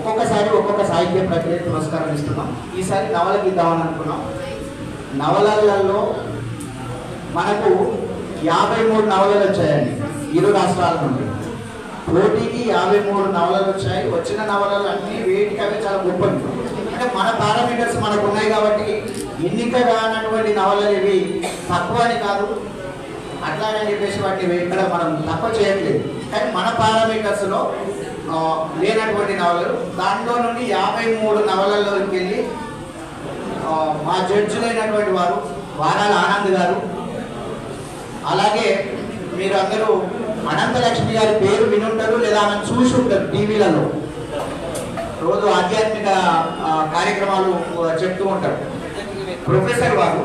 ఒక్కొక్కసారి ఒక్కొక్క సాహిత్య ప్రక్రియ పురస్కారం ఇస్తున్నాం. ఈసారి నవలకి ఇద్దామని అనుకున్నాం. నవలలలో మనకు యాభై మూడు నవలలు వచ్చాయండి ఇరు రాష్ట్రాల నుండి. పోటీకి యాభై మూడు నవలలు వచ్చాయి. వచ్చిన నవలలు అన్ని వేటికవి చాలా గొప్పవి. అంటే మన పారామీటర్స్ మనకు ఉన్నాయి కాబట్టి ఎన్నిక కానటువంటి నవలలు ఇవి తక్కువ అని కాదు. అట్లాగని చెప్పేసి వాటిని ఇక్కడ మనం తక్కువ చేయట్లేదు. కానీ మన పారామీటర్స్లో లేనటువంటి నవలలు. దాంట్లో నుండి యాభై మూడు నవలల్లోకి వెళ్ళి మా జడ్జులైనటువంటి వారు వారాల ఆనంద్ గారు అలాగే మీరు అందరూ అనంతలక్ష్మి గారి పేరు వినుంటారు లేదా ఆమె చూసి ఉంటారు టీవీలలో. రోజు ఆధ్యాత్మిక కార్యక్రమాలు చెప్తూ ఉంటారు. ప్రొఫెసర్ వారు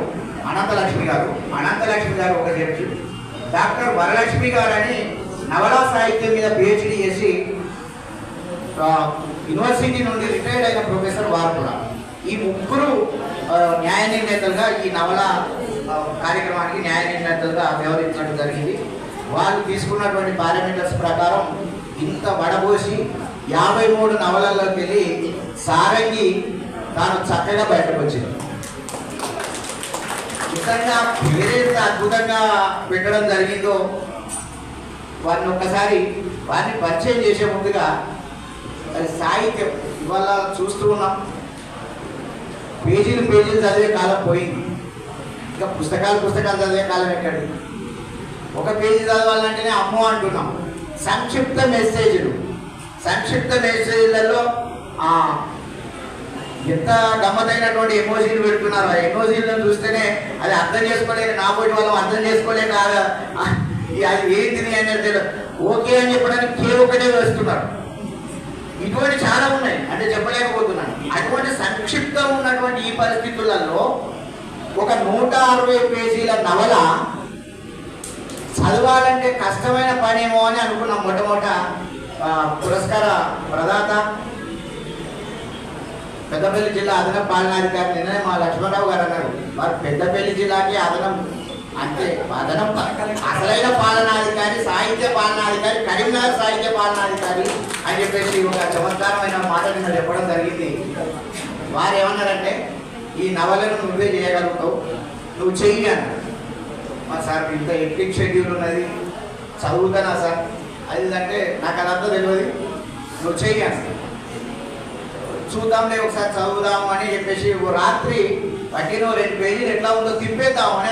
అనంతలక్ష్మి గారు. అనంతలక్ష్మి గారు ఒక జడ్జి. డాక్టర్ వరలక్ష్మి గారు అని నవలా సాహిత్యం మీద పిహెచ్డి చేసి యూనివర్సిటీ నుండి రిటైర్డ్ అయిన ప్రొఫెసర్ వారు కూడా. ఈ ముగ్గురు న్యాయ నిర్ణేతలుగా ఈ నవల కార్యక్రమానికి న్యాయ నిర్ణేతలుగా వ్యవహరించడం జరిగింది. వాళ్ళు తీసుకున్నటువంటి పారామీటర్స్ ప్రకారం ఇంత వడబోసి యాభై మూడు నవలల్లోకి వెళ్ళి సారంగి తాను చక్కగా బయటకు వచ్చింది. నిజంగా ఏదైతే అద్భుతంగా పెట్టడం జరిగిందో వారిని ఒక్కసారి వారిని పరిచయం చేసే ముందుగా సాహిత్యం. ఇవాళ చూస్తూ ఉన్నాం. పేజీలు పేజీలు చదివే కాలం పోయింది. ఇంకా పుస్తకాలు పుస్తకాలు చదివే కాలం ఎక్కడి ఒక పేజీ చదవాలంటేనే అమ్మో అంటున్నాం. సంక్షిప్త మెసేజ్లు. సంక్షిప్త మెసేజ్లలో ఆ, ఎంత గమ్మతైనటువంటి ఎమోజీలు పెడుతున్నారు. ఆ ఎమోజీలను చూస్తేనే అది అర్థం చేసుకోలేక నా పోటీ వాళ్ళం అర్థం చేసుకోలేక ఆ- అది ఏంటిది అనేది తెలియదు. ఓకే అని చెప్పడానికి కే ఒకటే వేస్తున్నారు. ఇటువంటి చాలా ఉన్నాయి. అంటే చెప్పలేకపోతున్నాను. అటువంటి సంక్షిప్తం ఉన్నటువంటి ఈ పరిస్థితులలో ఒక నూట అరవై పేజీల నవల చదవాలంటే కష్టమైన పనేమో అని అనుకున్నాం మొట్టమొదట పురస్కార ప్రదాత పెద్దపల్లి జిల్లా అదనపు పాలనాధికారి నిన్ననే మా లక్ష్మణరావు గారు అన్నారు. వారు పెద్దపల్లి జిల్లాకి అదనం అంతే అదనం అసలైన పాలనాధికారి సాహిత్య పాలనాధికారి కరీంనగర్ సాహిత్య పాలనాధికారి అని చెప్పేసి ఒక చమత్కారమైన మాట నిన్న చెప్పడం జరిగింది. వారు ఏమన్నారంటే ఈ నవలను నువ్వే చేయగలుగుతావు నువ్వు చెయ్యి అన్నారు. మా సార్ ఇంత ఎపిక్ షెడ్యూల్ ఉన్నది చదువుతానా సార్? అది అంటే నాకు అదంతా తెలియదు నువ్వు చెయ్యి అన్నారు. చూద్దాంలే ఒకసారి చదువుదాము అని చెప్పేసి ఓ రాత్రి పట్టిన రెండు పేజీలు ఎట్లా ఉందో తిప్పేద్దాము అని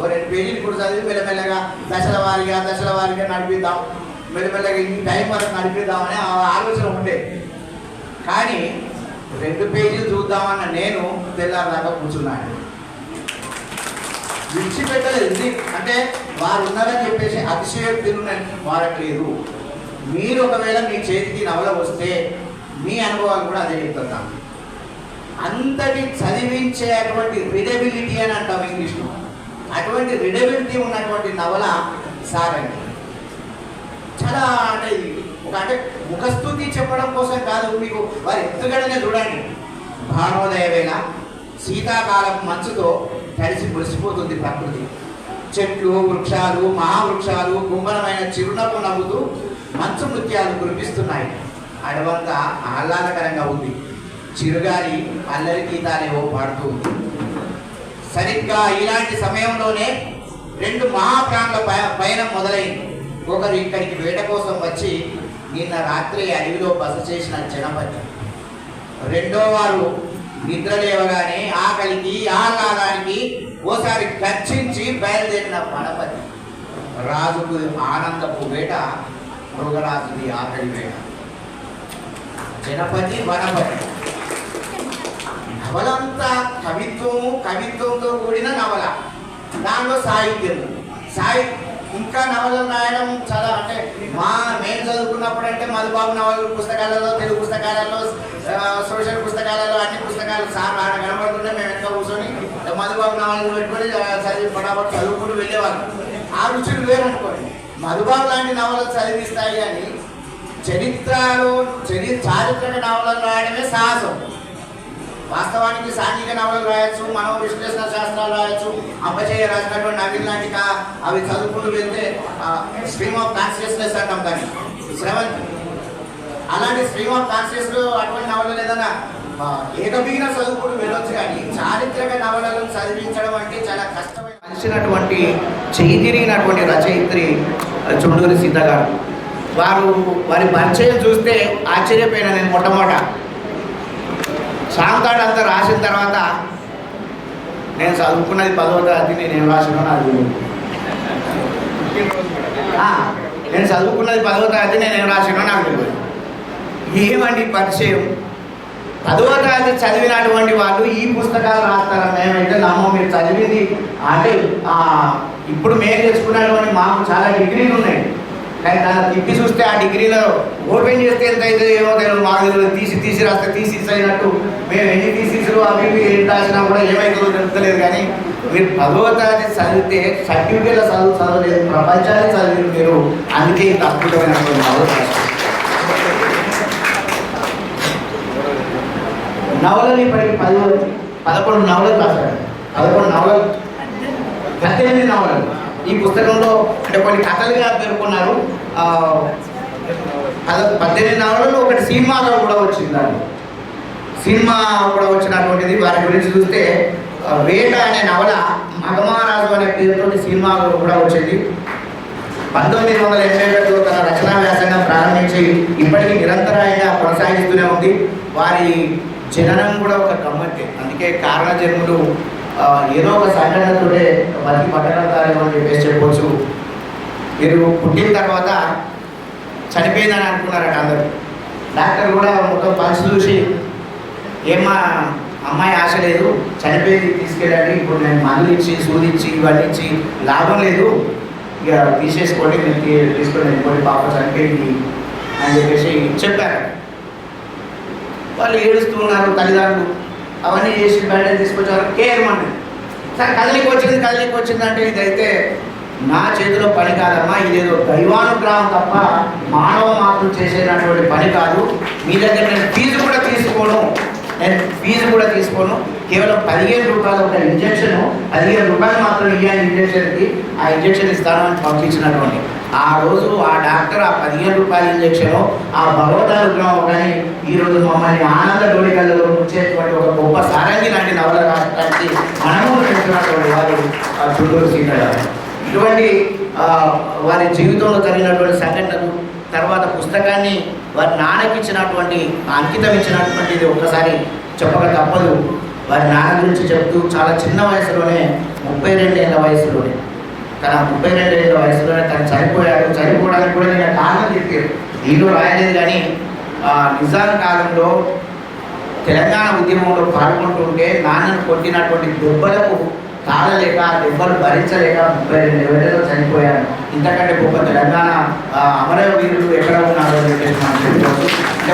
ఓ రెండు పేజీలు ఇప్పుడు చదివి మెల్లమెల్లగా దశల వారిగా దశల వారిగా నడిపిద్దాం మెల్లమెల్లగా ఈ టైం వరకు నడిపిద్దామని ఆలోచన ఉండే కానీ రెండు పేజీలు చూద్దామన్న నేను తెల్లారదాకా కూర్చున్నాను. విడిచిపెట్టలేదు. ఇది అంటే వారు ఉన్నారని చెప్పేసి అతిశయోక్తులు మారట్లేదు మీరు ఒకవేళ మీ చేతికి నవల వస్తే మీ అనుభవాలు కూడా అదే చెప్తున్నాను అంతటి చదివించే అటువంటి రిడబిలిటీ అని అంటాం ఇంగ్లీష్లో. అటువంటి రిడబిలిటీ ఉన్నటువంటి నవల సారండి. చాలా అంటే ఇది ఒక అంటే ముఖస్థుతి చెప్పడం కోసం కాదు మీకు వారి ఎత్తుగడనే చూడండి. భానోదయ వేళ శీతాకాలం మంచుతో కలిసి మురిసిపోతుంది ప్రకృతి. చెట్లు వృక్షాలు మహావృక్షాలు గుమ్మరమైన చిరునవ్వు నవ్వుతూ మంచు నృత్యాలు కురిపిస్తున్నాయి. అడవంతా ఆహ్లాదకరంగా ఉంది. చిరుగాలి అల్లరి గీతాలేవో పాడుతూ ఉంది. సరిగ్గా ఇలాంటి సమయంలోనే రెండు మహాప్రాణుల పయనం మొదలైంది. ఒకరు ఇక్కడికి వేట కోసం వచ్చి నిన్న రాత్రి అడవిలో బస చేసిన జనపతి. రెండో వారు నిద్ర లేవగానే ఆకలికి ఆహ్లాదానికి ఓసారి గర్జించి బయలుదేరిన పడపతి రాజుకు ఆనందపు వేట మృగరాజుది ఆకలి వేట. జనపతి వనపతి. నవలంతా కవిత్వము కవిత్వంతో కూడిన నవల దానిలో సాహిత్యం సాహిత్యం ఇంకా నవలలు రాయడం చాలా అంటే మా నేను చదువుకున్నప్పుడు అంటే మధుబాబు నవల పుస్తకాలలో తెలుగు పుస్తకాలలో సోషల్ పుస్తకాలలో అన్ని పుస్తకాలు సార్ ఆడ కనబడుతుంటే మేము ఎంత కూర్చొని మధుబాబు నవలు పెట్టుకొని చదివి పటాపట్ చదువుకుంటూ వెళ్ళేవాళ్ళం ఆ రుచులు వేరనుకోండి మధుబాబు లాంటి నవలలు చదివిస్తాయి అని చరిత్రలో చరి చారిత్రక నవలలు రాయడమే సాహసం వాస్తవానికి సాంఘిక నవలలు రాయొచ్చు మనం విశ్లేషణ శాస్త్రాలు రాయొచ్చు అంబచేయ రాసినటువంటి నవీన్ లాంటి అవి చదువుకుంటూ వెళ్తే స్ట్రీమ్ ఆఫ్ కాన్షియస్నెస్ అంటాం కానీ సెవెంత్ అలాంటి స్ట్రీమ్ ఆఫ్ కాన్షియస్ అటువంటి నవలలు ఏదైనా ఆ, ఏకబిగిన చదువుకుంటూ వెళ్ళొచ్చు కానీ చారిత్రక నవలలను చదివించడం అంటే చాలా కష్టమైన మనిషినటువంటి చేతిరిగినటువంటి రచయిత్రి చుండూరి సీత గారు. వారు వారి పరిచయం చూస్తే ఆశ్చర్యపోయిన నేను మొట్టమొదట. సాంతాడు అంతా రాసిన తర్వాత నేను చదువుకున్నది పదవ తరగతి నేను ఏం రాసినా నాకు నేను చదువుకున్నది పదవ తరగతి నేను ఏం రాసినా నాకు తెలియదు ఏమండి పరిచయం? పదవ తరగతి చదివినటువంటి వాళ్ళు ఈ పుస్తకాలు రాస్తారని మేమైతే నమ్మం. మీరు చదివింది అంటే ఇప్పుడు మేము తెచ్చుకున్నటువంటి మాకు చాలా డిగ్రీలు ఉన్నాయి. కానీ దాన్ని తిప్పి చూస్తే ఆ డిగ్రీలో ఓపెన్ చేస్తే ఎంత అయితే ఏమో తెలియదు. మాకు తీసి తీసి రాస్తే తీసి అయినట్టు మేము ఎన్ని తీసిలు అవి ఇవి రాసినా కూడా ఏమైతుందో తెలుస్తలేదు కానీ మీరు పదవ తరగతి చదివితే సర్టిఫికేట్ల చదువు చదవలేదు ప్రపంచాన్ని చదివి మీరు. అందుకే ఇంత అద్భుతమైనటువంటి నవల నవలని ఇప్పటికి పది పదకొండు నవలలు రాశాడు పదకొండు నవలలు. పద్దెనిమిది నవలలు. ఈ పుస్తకంలో అంటే కొన్ని కథలుగా పేర్కొన్నారు. పద్దెనిమిది నవలలో ఒకటి సినిమాలో కూడా వచ్చింది దాన్ని సినిమా కూడా వచ్చినటువంటిది. వారి గురించి చూస్తే వేట అనే నవల మగమహారాజు అనే పేరుతోటి సినిమా కూడా వచ్చింది. పంతొమ్మిది వందల ఎనభై ఒకటిలో తన రచనా వ్యాసంగం ప్రారంభించి ఇప్పటికీ నిరంతరాయంగా కొనసాగిస్తూనే ఉంది. వారి జననం కూడా ఒక గమ్మత్తే. అందుకే కారణ జన్ములు ఏదో ఒక సంఘటనతోనే బతికి పట్టగలుగుతారేమో అని చెప్పేసి చెప్పవచ్చు మీరు పుట్టిన తర్వాత చనిపోయిందని అనుకున్నారట అందరూ. డాక్టర్ కూడా మొత్తం పల్స్ చూసి ఏమా అమ్మాయి ఆశ లేదు చనిపోయింది తీసుకెళ్ళండి ఇప్పుడు నేను మందులు ఇచ్చి సూదిచ్చి ఇవన్నీ ఇచ్చి లాభం లేదు. ఇక తీసేసుకోండి మీరు తీసుకొని వెళ్ళిపోయి పాప చనిపోయింది అని చెప్పేసి చెప్పారు. వాళ్ళు ఏడుస్తున్నారు తల్లిదండ్రులు. అవన్నీ చేసి బయట తీసుకొచ్చారు. కేర్ మండలి సరే కదలికి వచ్చింది కదలికి వచ్చింది అంటే ఇదైతే నా చేతిలో పని కాదమ్మా ఇదేదో దైవానుగ్రహం తప్ప మానవ మాత్రం చేసేటటువంటి పని కాదు. మీ దగ్గర నేను ఫీజు కూడా తీసుకోను. నేను ఫీజు కూడా తీసుకోను. కేవలం పదిహేను రూపాయలు ఒక ఇంజక్షన్ పదిహేను రూపాయలు మాత్రం ఇవ్వాలి ఇంజక్షన్కి ఆ ఇంజక్షన్ ఇస్తాను అని పంపించినటువంటి ఆ రోజు ఆ డాక్టర్ ఆ పదిహేను రూపాయల ఇంజక్షన్ ఆ భగవదానుగ్రహం కానీ ఈ మమ్మల్ని ఆనంద డోడికల్లో ఉంచేటువంటి ఒక గొప్ప సారంగి లాంటి నవల రాష్ట్రానికి మనము పెంచినటువంటి వారు చుట్టూరు చుండూరు ఇటువంటి వారి జీవితంలో జరిగినటువంటి సంఘటనలు తర్వాత పుస్తకాన్ని వారి నాన్నకి ఇచ్చినటువంటి అంకితం ఇచ్చినటువంటిది ఒక్కసారి చెప్పక తప్పదు. వారి నాన్న గురించి చెప్తూ చాలా చిన్న వయసులోనే ముప్పై రెండేళ్ళ వయసులోనే తన ముప్పై రెండేళ్ళ వయసులోనే తను చనిపోయాడు. చనిపోవడానికి కూడా నేను కారణం చెప్పారు. దీనిలో రాయలేదు కానీ నిజాం కాలంలో తెలంగాణ ఉద్యమంలో పాల్గొంటుంటే నాన్నను కొట్టినటువంటి దెబ్బలకు తాళలేక దెబ్బలు భరించలేక ముప్పై రెండు ఏళ్ళలో చనిపోయాను ఇంతకంటే గొప్ప తెలంగాణ ఆ, అమరవీరులు ఎక్కడ ఉన్నారో అంటే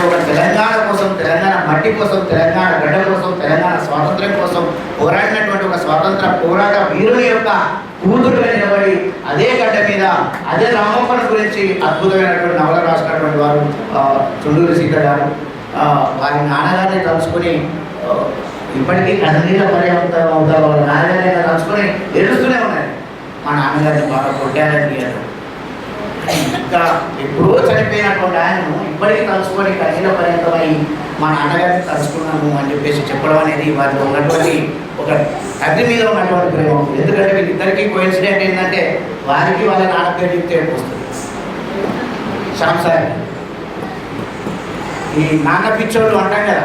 ఒక తెలంగాణ కోసం తెలంగాణ మట్టి కోసం తెలంగాణ గడ్డ కోసం తెలంగాణ స్వాతంత్ర్యం కోసం పోరాడినటువంటి ఒక స్వాతంత్ర పోరాట వీరుని యొక్క కూతురులైన నిలబడి అదే గడ్డ మీద అదే రామప్పన గురించి అద్భుతమైనటువంటి నవల రాసినటువంటి వారు చుండూరు సీత గారు. వారి నాన్నగారిని తలుచుకొని ఇప్పటికీ కన్నీళ్ళ పర్యాప్తం అవుతారు. వాళ్ళ నాన్నగారిని తలుచుకొని ఏడుస్తూనే ఉన్నాయి మా నాన్నగారిని బాగా కొట్టారని ఇంకా ఎప్పుడో చనిపోయినటువంటి ఆయనను ఇప్పటికీ తలుచుకొని కన్నీళ్ళ పర్యంతమై మా నాన్నగారిని తలుచుకున్నాను అని చెప్పేసి చెప్పడం అనేది వారిలో ఉన్నటువంటి ఒక తండ్రి మీద ఉన్నటువంటి ప్రేమ ఎందుకంటే వీళ్ళిద్దరికీ కోయిన్సిడెంట్ ఏంటంటే వారికి వాళ్ళ నాన్న పేరు చెప్తే వస్తుంది. శ్యామ్ సార్ ఈ నాన్న పిచ్చోళ్ళు అంటాం కదా.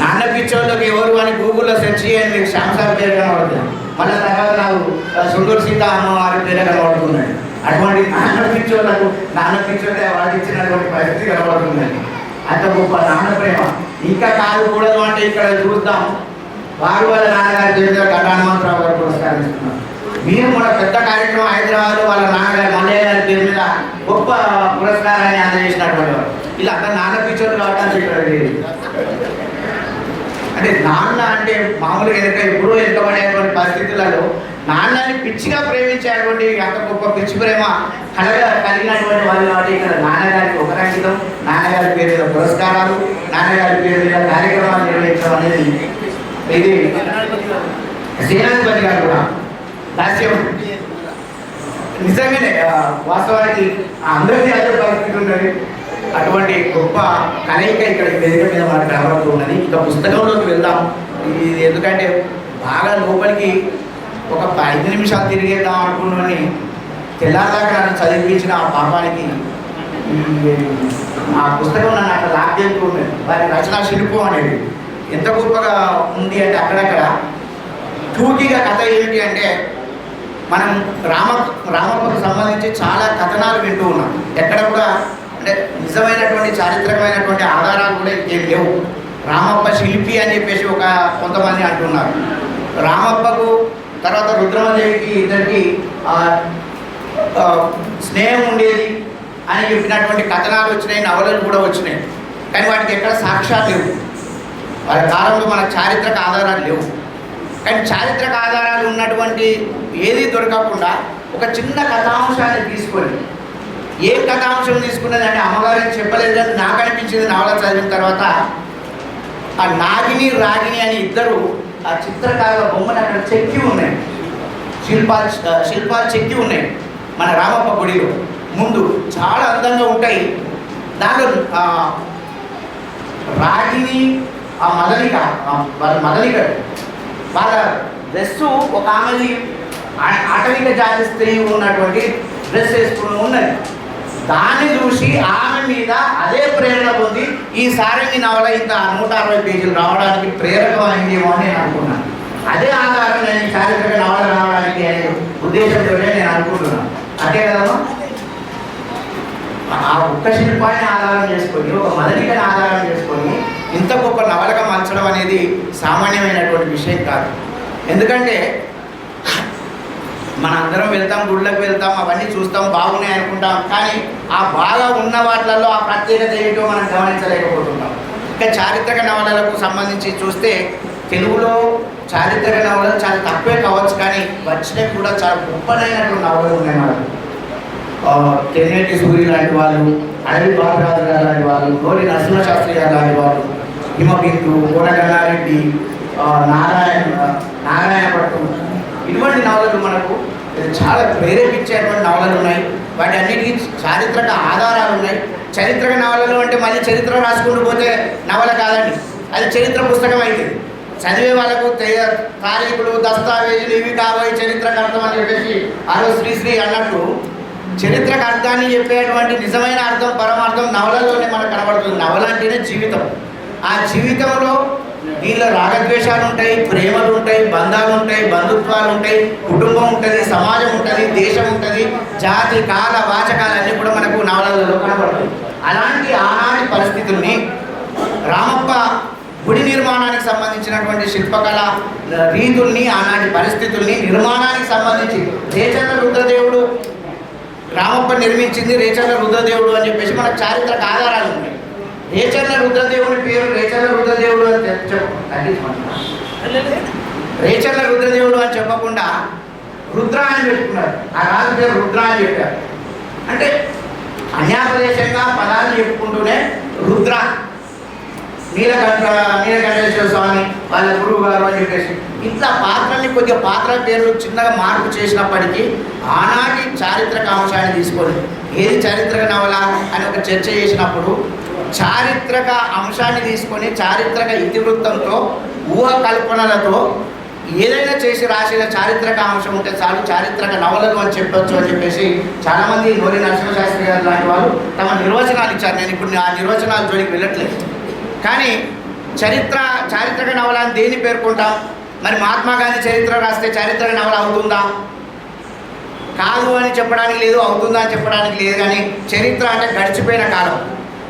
నాన్న పిచ్చోళ్ళకి ఎవరు అని గూగుల్లో సెర్చ్ చేయండి మీకు శ్యామ్ సార్ పేరు కనబడుతుంది. మళ్ళీ తర్వాత నాకు సుందూర్ సుందూరు సీత అమ్మవారి పేరు కనబడుతున్నాడు అటువంటి నాన్న పిచ్చోళ్ళకు నాన్న పిచ్చోళ్ళే వాడికి ఇచ్చినటువంటి పరిస్థితి కనబడుతుందండి అంత గొప్ప నాన్న ప్రేమ. ఇంకా కాదు కూడదు అంటే ఇక్కడ చూద్దాం. వారు వాళ్ళ నాన్నగారి పేరు మీద గారు పురస్కారం ఇస్తున్నారు మీరు మన పెద్ద కార్యక్రమం హైదరాబాద్ వాళ్ళ నాన్నగారి మల్లయ్య గారి పేరు మీద గొప్ప పురస్కారాన్ని అందజేసినటువంటి వారు. ఇలా అంత నాన్న పిచ్చోళ్ళు కాబట్టి ఇక్కడ అంటే నాన్న అంటే మామూలుగా ఎదుక ఎప్పుడో ఎదుకబడేటువంటి పరిస్థితులలో నాన్నని పిచ్చిగా ప్రేమించేటువంటి అంత గొప్ప పిచ్చి ప్రేమ కలగా కలిగినటువంటి వాళ్ళు కాబట్టి ఇక్కడ నాన్నగారికి ఒక రంగితం నాన్నగారి పేరు మీద పురస్కారాలు నాన్నగారి పేరు మీద కార్యక్రమాలు నిర్వహించడం అనేది ఇది సేనాధిపతి గారు కూడా దాస్యం. నిజంగానే వాస్తవానికి అందరికీ అదే పరిస్థితి ఉన్నది అటువంటి గొప్ప కలయిక ఇక్కడ వేదిక మీద మనకు కనబడుతుందని ఉన్నది. ఇక పుస్తకంలోకి వెళ్దాం. ఇది ఎందుకంటే బాగా లోపలికి ఒక ఐదు నిమిషాలు తిరిగేద్దాం అనుకున్నామని తెల్లారదాకా నన్ను చదివించిన ఆ పాపానికి ఆ పుస్తకం నన్ను అక్కడ లాక్ చేస్తూ వారి రచనా శిల్పం అనేది ఎంత గొప్పగా ఉంది అంటే అక్కడక్కడ టూకీగా కథ ఏమిటి అంటే మనం రామ రామప్పకు సంబంధించి చాలా కథనాలు వింటూ ఉన్నాం. ఎక్కడ కూడా అంటే నిజమైనటువంటి చారిత్రకమైనటువంటి ఆధారాలు కూడా ఇంకేం లేవు. రామప్ప శిల్పి అని చెప్పేసి ఒక కొంతమంది అంటున్నారు. రామప్పకు తర్వాత రుద్రమదేవికి ఇద్దరికి స్నేహం ఉండేది అని చెప్పినటువంటి కథనాలు వచ్చినాయి నవలలు కూడా వచ్చినాయి. కానీ వాటికి ఎక్కడ సాక్ష్యాలు లేవు. వాళ్ళ కాలంలో మన చారిత్రక ఆధారాలు లేవు. కానీ చారిత్రక ఆధారాలు ఉన్నటువంటి ఏది దొరకకుండా ఒక చిన్న కథాంశాన్ని తీసుకొని ఏం కథాంశం తీసుకున్నది అంటే అమ్మగారు అని చెప్పలేదు అని నాకు అనిపించింది నవల చదివిన తర్వాత. ఆ నాగిని రాగిని అని ఇద్దరు ఆ చిత్రకారుల బొమ్మలు అక్కడ చెక్కి ఉన్నాయి. శిల్పాలు శిల్పాలు చెక్కి ఉన్నాయి మన రామప్ప గుడిలో. ముందు చాలా అందంగా ఉంటాయి. దాంట్లో రాగిని ఆ మదలిక వాళ్ళ మదలిక వాళ్ళ డ్రెస్సు ఒక ఆమెది ఆ- ఆటవిక జాతి స్త్రీ ఉన్నటువంటి డ్రెస్ వేసుకుని ఉన్నది దాన్ని చూసి ఆమె మీద అదే ప్రేరణ పొంది ఈ సారంగి నవల ఇంత నూట అరవై పేజీలు రావడానికి ప్రేరకమైందేమో అని నేను అనుకున్నాను. అదే ఆధారం నేను చారిత్రక నవల రావడానికి అనే ఉద్దేశంతోనే నేను అనుకుంటున్నాను. అదే కదా? ఆ ఒక్క శిల్పాన్ని ఆధారం చేసుకొని ఒక మదనికని ఆధారం చేసుకొని ఇంత గొప్ప నవలగా మలచడం అనేది సామాన్యమైనటువంటి విషయం కాదు. ఎందుకంటే మన అందరం వెళ్తాం గుళ్ళకి వెళ్తాం అవన్నీ చూస్తాం బాగున్నాయి అనుకుంటాం. కానీ ఆ బాగా ఉన్న వాటిలలో ఆ ప్రత్యేకత ఏమిటో మనం గమనించలేకపోతున్నాం ఇంకా చారిత్రక నవలలకు సంబంధించి చూస్తే తెలుగులో చారిత్రక నవలలు చాలా తక్కువే కావచ్చు కానీ వచ్చినవి కూడా చాలా గొప్పదైనటువంటి నవలలు ఉన్నాయి మనకు. ఆ, తెన్నేటి సూర్య లాంటి వాళ్ళు అడవి బాలరాజు గారు లాంటి వాళ్ళు గోరి నరసింహశాస్త్రి గారు లాంటి వాళ్ళు హిమబిందు కోనగల్లారెడ్డి నారాయణ నారాయణ పట్టు ఇటువంటి నవలలు మనకు చాలా ప్రేరేపించేటువంటి నవలలు ఉన్నాయి. వాటి అన్నిటికీ చారిత్రక ఆధారాలు ఉన్నాయి. చరిత్రక నవలలు అంటే మళ్ళీ చరిత్ర రాసుకుంటూ పోతే నవల కాదండి. అది చరిత్ర పుస్తకం అయితే. చదివే వాళ్ళకు తారీఖులు దస్తావేజులు ఇవి కాబోయే చరిత్రకు అర్థం అని చెప్పేసి ఆ శ్రీశ్రీ అన్నట్టు చరిత్రకు అర్థాన్ని చెప్పేటువంటి నిజమైన అర్థం పరమార్థం నవలలోనే మనకు కనబడుతుంది. నవల అంటేనే జీవితం. ఆ జీవితంలో దీనిలో రాగద్వేషాలు ఉంటాయి ప్రేమలు ఉంటాయి బంధాలు ఉంటాయి బంధుత్వాలు ఉంటాయి కుటుంబం ఉంటుంది సమాజం ఉంటుంది దేశం ఉంటుంది జాతి కాల వాచకాలు అన్నీ కూడా మనకు నవలలలో కనబడుతుంది అలాంటి ఆనాటి పరిస్థితుల్ని రామప్ప గుడి నిర్మాణానికి సంబంధించినటువంటి శిల్పకళ రీతుల్ని ఆనాటి పరిస్థితుల్ని నిర్మాణానికి సంబంధించి రేచర్ల రుద్రదేవుడు రామప్ప నిర్మించింది రేచర్ల రుద్రదేవుడు అని చెప్పేసి మనకు చారిత్రక ఆధారాలు ఉన్నాయి. రేచర్ల రుద్రదేవుని పేరు రేచర్ల రుద్రదేవుడు అని చెప్పండి రేచర్ల రుద్రదేవుడు అని చెప్పకుండా రుద్ర అని పెట్టుకున్నారు. ఆ రాజు పేరు రుద్ర అని చెప్పారు. అంటే అన్యాపదేశంగా పదాలు చెప్పుకుంటూనే రుద్ర. నీలకంఠ నీలకంఠేశ్వర స్వామి వాళ్ళ గురువు గారు అని చెప్పేసి. ఇట్లా పాత్రల్ని కొద్దిగా పాత్ర పేర్లు చిన్నగా మార్పు చేసినప్పటికీ ఆనాటి చారిత్రక అంశాన్ని తీసుకొని ఏది చారిత్రక నవల అని ఒక చర్చ చేసినప్పుడు చారిత్రక అంశాన్ని తీసుకొని చారిత్రక ఇతివృత్తంతో ఊహ కల్పనలతో ఏదైనా చేసి రాసిన చారిత్రక అంశం ఉంటే చాలు చారిత్రక నవలలు అని చెప్పొచ్చు అని చెప్పేసి చాలామంది నోరి నరసింహశాస్త్రి గారు లాంటి వాళ్ళు తమ నిర్వచనాలు ఇచ్చారు. నేను ఇప్పుడు ఆ నిర్వచనాల జోలికి వెళ్ళట్లేదు. కానీ చరిత్ర చారిత్రక నవలని దేన్ని పేర్కొంటాం? మరి మహాత్మా గాంధీ చరిత్ర రాస్తే చారిత్రక నవల అవుతుందా? కాదు అని చెప్పడానికి లేదు అవుతుందా అని చెప్పడానికి లేదు కానీ చరిత్ర అంటే గడిచిపోయిన కాలం.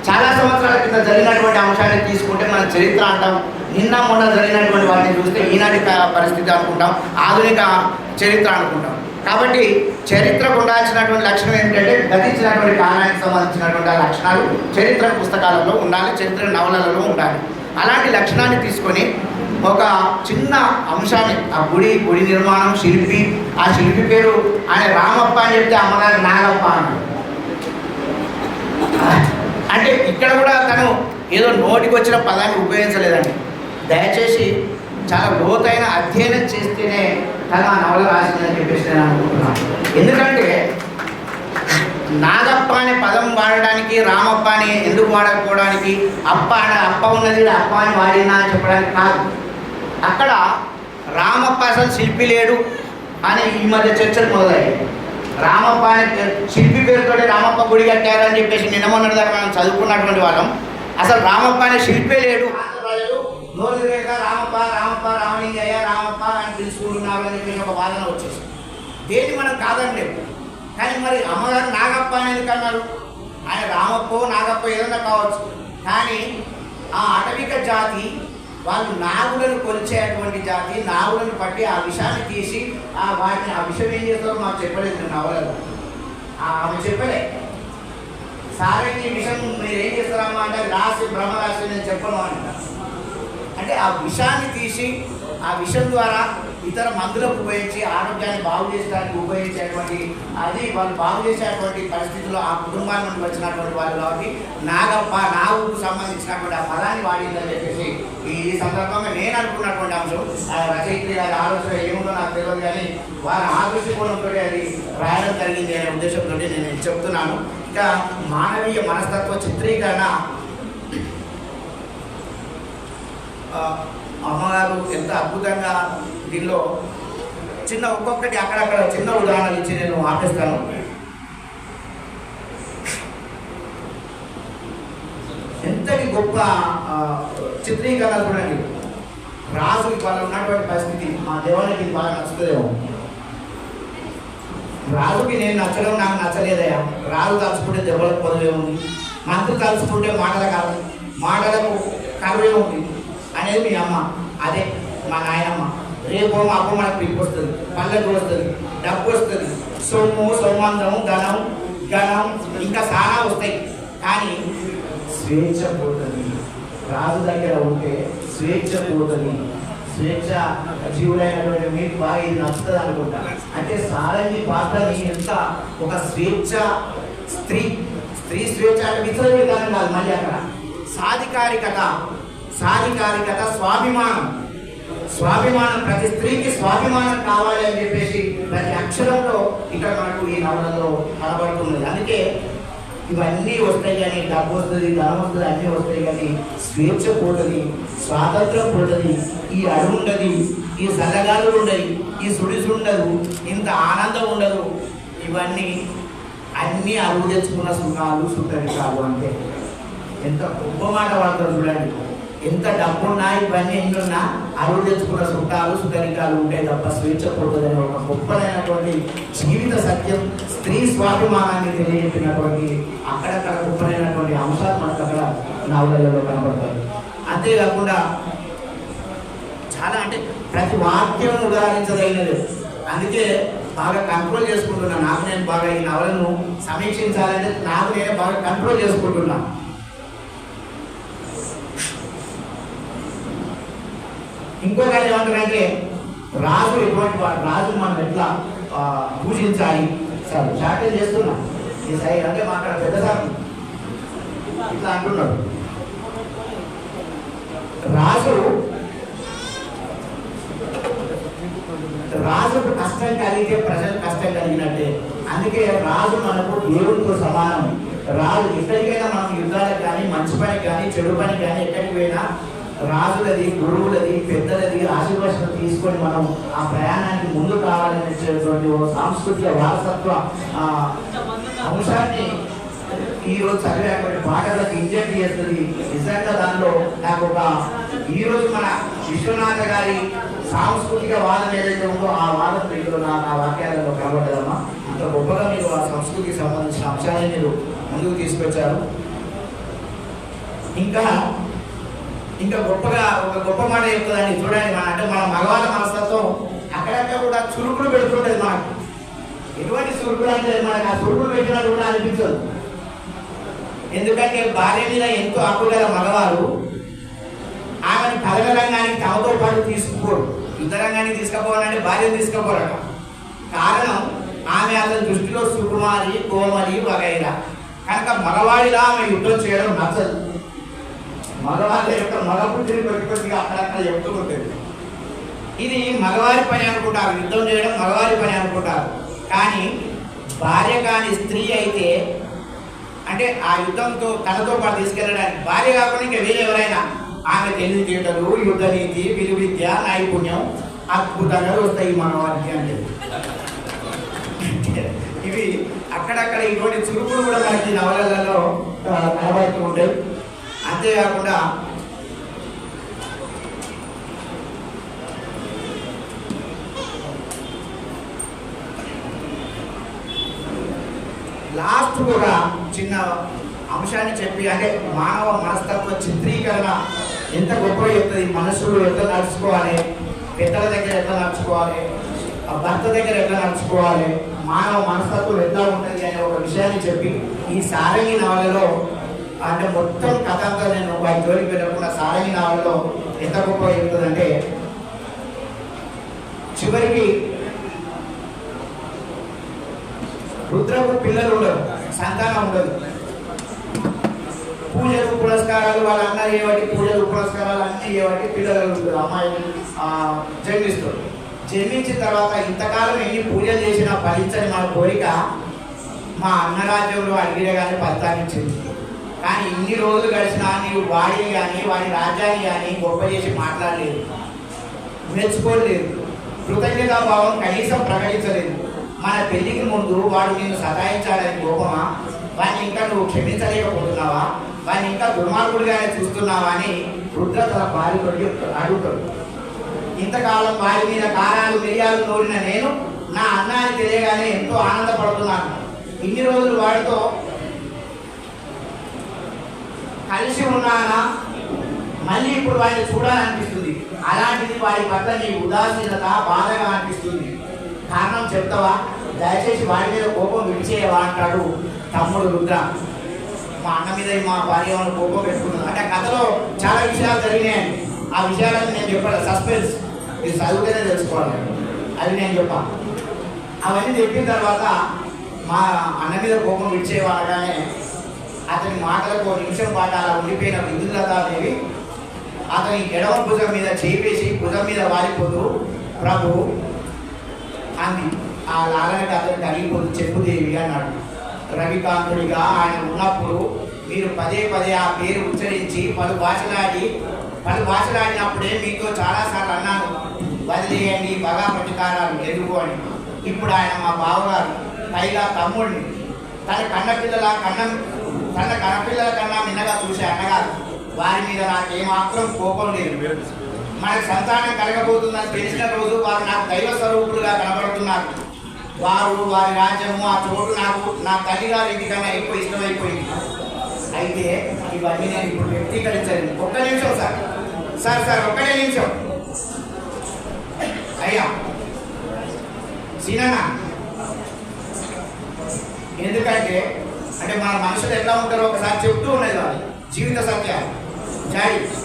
చాలా సంవత్సరాల కింద జరిగినటువంటి అంశాన్ని తీసుకుంటే మనం చరిత్ర అంటాం. నిన్న మొన్న జరిగినటువంటి వాటిని చూస్తే ఈనాటి పరిస్థితి అనుకుంటాం. ఆధునిక చరిత్ర అనుకుంటాం. కాబట్టి చరిత్రకు ఉండాల్సినటువంటి లక్షణం ఏంటంటే గతించినటువంటి కాలానికి సంబంధించినటువంటి ఆ లక్షణాలు చరిత్ర పుస్తకాలలో ఉండాలి చరిత్ర నవలలలో ఉండాలి. అలాంటి లక్షణాన్ని తీసుకొని ఒక చిన్న అంశాన్ని ఆ గుడి గుడి నిర్మాణం శిల్పి ఆ శిల్పి పేరు ఆయన రామప్ప అని చెప్తే అమ్మగారు నాగప్ప అంటారు అంటే ఇక్కడ కూడా తను ఏదో నోటికి వచ్చిన పదాన్ని ఉపయోగించలేదండి. దయచేసి చాలా లోతైన అధ్యయనం చేస్తేనే తను ఆ నవల రాసిందని చెప్పేసి నేను అనుకుంటున్నాను. ఎందుకంటే నాగప్ప అనే పదం వాడడానికి రామప్ప అని ఎందుకు వాడకపోవడానికి అప్ప అనే అప్ప ఉన్నది అప్ప అని వాడినా అని చెప్పడానికి కాదు. అక్కడ రామప్ప అసలు శిల్పి లేడు అని ఈ మధ్య చర్చలు మొదలయ్యాయి. రామప్ప అనే శిల్పి పేరుతో రామప్ప గుడి కట్టారని చెప్పేసి నిన్న మొన్నటి దాకా మనం చదువుకున్నటువంటి వాళ్ళం. అసలు రామప్ప అనే శిల్పే లేడు. నోరు తిరగక రామప్ప రామప్ప రామలింగయ్య రామప్ప అని పిలుచుకుంటున్నారు అని చెప్పేసి ఒక వాదన వచ్చేసి దేన్ని మనం కాదనలేము కానీ మరి అమ్మగారు నాగప్ప అనేది కన్నారు ఆయన రామప్పో నాగప్ప ఏదైనా కావచ్చు. కానీ ఆ అటవిక జాతి వాళ్ళు నాగులను కొలిచేటువంటి జాతి నాగులను పట్టి ఆ విషాన్ని తీసి ఆ వాటిని ఆ విషం ఏం చేస్తారో మాకు చెప్పలేదు నవలలో ఆ ఆమె చెప్పలే. సారంగి విషం మీరు ఏం చేస్తారమ్మా? అంటే రాసి బ్రహ్మరాశి నేను చెప్పను అంట అంటే ఆ విషాన్ని తీసి ఆ విషం ద్వారా ఇతర మందులకు ఉపయోగించి ఆరోగ్యాన్ని బాగు చేసడానికి ఉపయోగించేటువంటి అది వాళ్ళు బాగు చేసేటువంటి పరిస్థితుల్లో ఆ కుటుంబాల నుండి వచ్చినటువంటి వాళ్ళు కాబట్టి నాగప్ప నాగుకు సంబంధించినటువంటి ఆ పదాన్ని వాడిందని చెప్పేసి ఈ సందర్భంగా నేను అనుకున్నటువంటి అంశం ఆ రచయిత్రి గారి ఆలోచన ఏముందో నాకు తెలియదు కానీ వారి ఆదృష్టికోణంతో అది రాయడం జరిగింది అనే ఉద్దేశంతో నేను చెప్తున్నాను. ఇంకా మానవీయ మనస్తత్వ చిత్రీకరణ అమ్మగారు ఎంత అద్భుతంగా దీనిలో చిన్న ఒక్కొక్కటి అక్కడక్కడ చిన్న ఉదాహరణలు ఇచ్చి నేను ఆపిస్తాను. గొప్ప చిత్రీకరణ చూడండి రాజు వాళ్ళ ఉన్నటువంటి పరిస్థితి మా దేవానికి బాగా నచ్చుతుందేమో. రాజుకి నేను నచ్చడం నాకు నచ్చలేదయ్యా. రాజు తలుచుకుంటే దెబ్బలకు పొదవే ఉంది. మంత్రి తలుచుకుంటే మాటల కాదు మాటలకు కరువే ఉంది అనేది మీ అమ్మ. అదే మా నాయనమ్మ. రేపు అప్పుడు మనకు పిలుపు వస్తుంది పల్లెకు వస్తుంది డబ్బు వస్తుంది. సొమ్ము సొమ్మందం ధనం ఘనం ఇంకా చాలా వస్తాయి. కానీ స్వేచ్ఛ పోతుంది రాజు దగ్గర ఉంటే స్వేచ్ఛ పోతుంది స్వేచ్ఛ జీవులైనటువంటి మీకు బాగా ఇది నచ్చుతుంది అనుకుంటా. అంటే సారంగి పాత్రని ఎంత ఒక స్వేచ్ఛ స్త్రీ స్త్రీ స్వేచ్ఛ అంటే వితర విధానం కాదు మళ్ళీ అక్కడ. సాధికారికత సాధికారికత స్వాభిమానం. స్వాభిమానం ప్రతి స్త్రీకి స్వాభిమానం కావాలి అని చెప్పేసి ప్రతి అక్షరంలో ఇక్కడ మనకు ఈ నవలలో కనబడుతున్నది. అందుకే ఇవన్నీ వస్తాయి కానీ డబ్బు వస్తుంది ధనం వస్తుంది అన్నీ వస్తాయి కానీ స్వేచ్ఛ పోతుంది స్వాతంత్రం పోతుంది ఈ అడుగు ఉండదు ఈ సల్లగాలు ఉండవు ఈ సుడిసు ఉండదు ఇంత ఆనందం ఉండదు. ఇవన్నీ అన్నీ అరువు తెచ్చుకున్న సుఖాలు సుఖరికాలు అంటే. ఎంత గొప్ప మాట వాడతారు చూడండి. ఎంత డబ్బున్నా ఇవన్నీ ఎన్నున్నా అరువు తెచ్చుకున్న సుఖాలు సుఖరికాలు ఉంటాయి తప్ప స్వేచ్ఛ పోతుందని ఒక గొప్పదైనటువంటి జీవిత సత్యం స్త్రీ స్వాభిమానాన్ని తెలియజెప్పినటువంటి అక్కడక్కడ గొప్పదైనటువంటి అంశాలు మనకు అక్కడ నవలలో కనబడతాయి. అంతేకాకుండా చాలా అంటే ప్రతి వాక్యం ఉదాహరించదగినది. అందుకే బాగా కంట్రోల్ చేసుకుంటున్నా. నాకు నేను బాగా ఈ నవలను సమీక్షించాలంటే నాకు నేను బాగా కంట్రోల్ చేసుకుంటున్నాను ఇంకొక ఏమంటారంటే రాజు ఎటువంటి వాడు రాజు మనం ఎట్లా పూజించాలి సార్ షార్టేజ్ చేస్తున్నా. ఈ సైడ్ అంటే మా అక్కడ పెద్ద సార్ ఇట్లా అంటున్నాడు. రాజు రాజుకు కష్టం కలిగితే ప్రజలకు కష్టం కలిగినట్టే. అందుకే రాజు మనకు దేవుడితో సమానం. రాజు ఎక్కడికైనా మనం యుద్ధాలకు కానీ మంచి పనికి కానీ చెడు పనికి కానీ ఎక్కడికి పోయినా రాజులది గురువులది పెద్దలది ఆశీర్వచనం తీసుకొని మనం ఆ ప్రయాణానికి ముందు కావాలనేటువంటి ఒక సాంస్కృతిక వారసత్వ ఆ, అంశాన్ని ఈ రోజు చదివేటువంటి పాటలకు ఇంజెక్ట్ చేస్తుంది. నిజంగా దానిలో నాకు ఒక ఈరోజు మన విశ్వనాథ గారి సాంస్కృతిక వాదన ఏదైతే ఉందో ఆ వాదన మీరు నా నా వాక్యాలలో కనబడదమ్మా అంత గొప్పగా మీరు ఆ సంస్కృతికి సంబంధించిన అంశాన్ని మీరు ముందుకు తీసుకొచ్చారు. ఇంకా ఇంకా గొప్పగా ఒక గొప్ప మాట చెప్తుందండి చూడండి మన అంటే మన మగవాళ్ళ మనస్తత్వం అక్కడక్కడ కూడా చురుకులు పెడుతుండేది మనకు ఎటువంటి చురుకులు అంటే మనకు ఆ చురుకులు పెట్టినట్టు కూడా అనిపించదు. ఎందుకంటే భార్య మీద ఎంతో హక్కు మగవారు ఆమెను కథల రంగానికి తమతో పాటు తీసుకుపోరు యుద్ధ రంగానికి తీసుకుపోవాలంటే భార్యను తీసుకుపోరట. కారణం ఆమె అతని దృష్టిలో సుకుమారి కోమలి వగైరా. కనుక మగవాడిలా ఆమె యుద్ధం చేయడం నచ్చదు. మగవాళ్ళ యొక్క మగ బుద్ధిని కొద్ది కొద్దిగా అక్కడక్కడ చెప్తూ ఉంటుంది ఇది మగవారి పని అనుకుంటారు యుద్ధం చేయడం మగవారి పని అనుకుంటారు. కానీ భార్య కాని స్త్రీ అయితే అంటే ఆ యుద్ధంతో తనతో పాటు తీసుకెళ్ళడానికి భార్య కాకుండా ఇంకా వేరే ఎవరైనా ఆమె తెలివితేటలు యుద్ధ నీతి విలు విద్య నైపుణ్యం అద్భుతంగా వస్తాయి మనవారికి అంటే ఇవి అక్కడక్కడ ఇటువంటి చురుకులు కూడా మనకి నవలలలో కనబడుతూ ఉంటాయి. అంతేకాకుండా లాస్ట్ కూడా చిన్న అంశాన్ని చెప్పి అంటే మానవ మనస్తత్వ చిత్రీకరణ ఎంత గొప్ప చెప్తుంది? మనసులు ఎట్లా నడుచుకోవాలి? పెద్దల దగ్గర ఎట్లా నడుచుకోవాలి? ఆ భర్త దగ్గర ఎట్లా నడుచుకోవాలి? మానవ మనస్తత్వం ఎట్లా ఉంటుంది అనే ఒక విషయాన్ని చెప్పి ఈ సారంగి నవలలో అంటే మొత్తం కథ అంతా నేను వారి జోలికి వెళ్ళకుండా సారంగి నావల్లో ఎంత గొప్ప చెప్తుందంటే చివరికి రుద్రకు పిల్లలు ఉండరు సంతానం ఉండదు. పూజలు పురస్కారాలు వాళ్ళ అన్న ఏవాటి పూజలు పురస్కారాలు అన్ని ఏవాటి పిల్లలు అమ్మాయి ఆ, జన్మిస్తారు. జన్మించిన తర్వాత ఇంతకాలం ఎన్ని పూజలు చేసినా ఫలించని మన కోరిక మా అన్నరాజ్యంలో అడిగిన కానీ ఫలితాన్నిచ్చింది కానీ ఇన్ని రోజులు గడిచినా నీవు వాడిని కానీ వాడి రాజ్యాన్ని కానీ గొప్ప చేసి మాట్లాడలేదు. మెచ్చుకోలేదు. కృతజ్ఞతా భావం కనీసం ప్రకటించలేదు. మన పెళ్ళికి ముందు వాడు నేను సతాయించాలని కోపమా? వాడిని ఇంకా నువ్వు క్షమించలేకపోతున్నావా? వాడిని ఇంకా దుర్మార్గుడిగానే చూస్తున్నావా అని రుద్ర తన భార్యతో అడుగుతాడు. ఇంతకాలం వారి మీద కారాలు మిరియాలు నోడిన నేను నా అన్నాన్ని తెలియగానే ఎంతో ఆనందపడుతున్నాను. ఇన్ని రోజులు వాడితో కలిసి ఉన్నానా? మళ్ళీ ఇప్పుడు వారిని చూడాలనిపిస్తుంది. అలాంటిది వారి పట్ల నీ ఉదాసీనత బాధగా అనిపిస్తుంది. కారణం చెప్తావా? దయచేసి వాడి మీద కోపం విడిచేయవా అంటాడు తమ్ముడు రుద్ర. మా అన్న మీద మా భార్య కోపం పెట్టుకున్నాను అంటే కథలో చాలా విషయాలు జరిగినాయండి ఆ విషయాలను నేను చెప్పాను సస్పెన్స్. మీరు చదివితేనే తెలుసుకోవాలి. అది నేను చెప్పాను అవన్నీ చెప్పిన తర్వాత మా అన్న మీద కోపం విడిచేవాడగానే అతని మాటలకు ఒక నిమిషం పాటు అలా ఉండిపోయిన విద్యులతాదేవి అతని ఎడవ భుజం మీద చేపేసి భుజం మీద వాలిపోతూ ప్రభు అంది. ఆ లాగనకి అతను కలిగిపోతూ చెప్పుదేవి అన్నాడు. రవికాంతుడిగా ఆయన ఉన్నప్పుడు మీరు పదే పదే ఆ పేరు ఉచ్చరించి పలు భాషలాడి పలు భాషలాడినప్పుడే మీతో చాలాసార్లు అన్నాను. వదిలేయండి బగా ప్రతీకారాలు ఎదుగు అని. ఇప్పుడు ఆయన మా బావగారు పైగా తమ్ముడిని తన కన్నపిల్లల కన్నం తన కనపిల్లల కన్నా నిన్నగా చూసే అన్నగారు వారి మీద నాకు ఏమాత్రం కోపం లేదు. మనకు సంతానం కలగబోతుందని తెలిసిన రోజు వారు నాకు దైవ స్వరూపులుగా కనబడుతున్నారు. వారు వారి రాజ్యము ఆ చోటు నాకు నా తల్లిగారి ఇంటికన్నా ఎక్కువ ఇష్టమైపోయింది. అయితే ఇవన్నీ నేను ఇప్పుడు వ్యక్తీకరించాను ఒక్క నిమిషం సార్. సార్ సార్ ఒక్కటే నిమిషం. అయ్యా సీనన్నా ఎందుకంటే అంటే మన మనుషులు ఎట్లా ఉంటారో ఒకసారి చెప్తూ ఉన్నది వాళ్ళు. జీవిత సత్యాలు. జాడి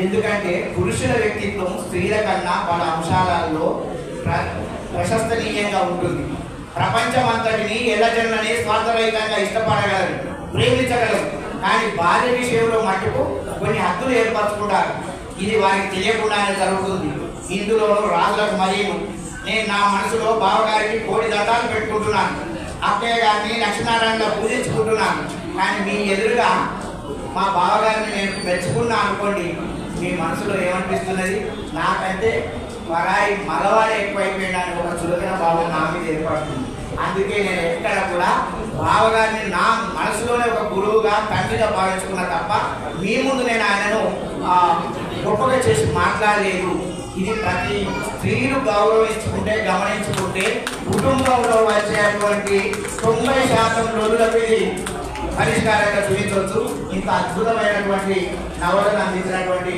ఎందుకంటే పురుషుల వ్యక్తిత్వం స్త్రీల కన్నా వాళ్ళ అంశాలలో ప్ర- ప్రశస్తనీయంగా ఉంటుంది. ప్రపంచం అంతటిని ఎల్లజనులని స్వార్థరహితంగా ఇష్టపడగలరు? ప్రేమించగలరు. కానీ భార్య విషయంలో మటుకు కొన్ని హద్దులు ఏర్పరచుకుంటారు. ఇది వారికి తెలియకుండానే జరుగుతుంది. ఇందులోనూ రాజులకు మరియు నేను నా మనసులో బావగారికి కోడి దండాలు పెట్టుకుంటున్నాను. అక్కయ్య గారిని లక్ష్మీనారాయణలో పూజించుకుంటున్నాను. కానీ మీ ఎదురుగా మా బావగారిని నేను మెచ్చుకున్నా అనుకోండి మీ మనసులో ఏమనిపిస్తున్నది? నాకంటే వరాయి మగవాడే ఎక్కువైపోయినాను ఒక చులకన భావం నా మీద ఏర్పడుతుంది. అందుకే నేను ఎక్కడ కూడా బావగారిని నా మనసులోనే ఒక గురువుగా తండ్రిగా భావించుకున్నా తప్ప మీ ముందు నేను ఆయనను గొప్పగా చేసి మాట్లాడలేదు. ఇది ప్రతి స్త్రీలు గౌరవించుకుంటే గమనించుకుంటే కుటుంబంలో వచ్చేటువంటి తొంభై శాతం రోజులకు ఇది పరిష్కారంగా చూపించవచ్చు. ఇంత అద్భుతమైనటువంటి నవలను అందించినటువంటి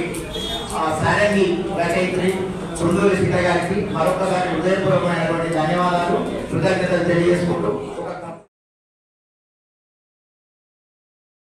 ఆ, సారంగి రచయిత్రి చుండూరి సీత గారికి మరొకసారి హృదయపూర్వకమైనటువంటి ధన్యవాదాలు. కృతజ్ఞతలు తెలియజేసుకుంటూ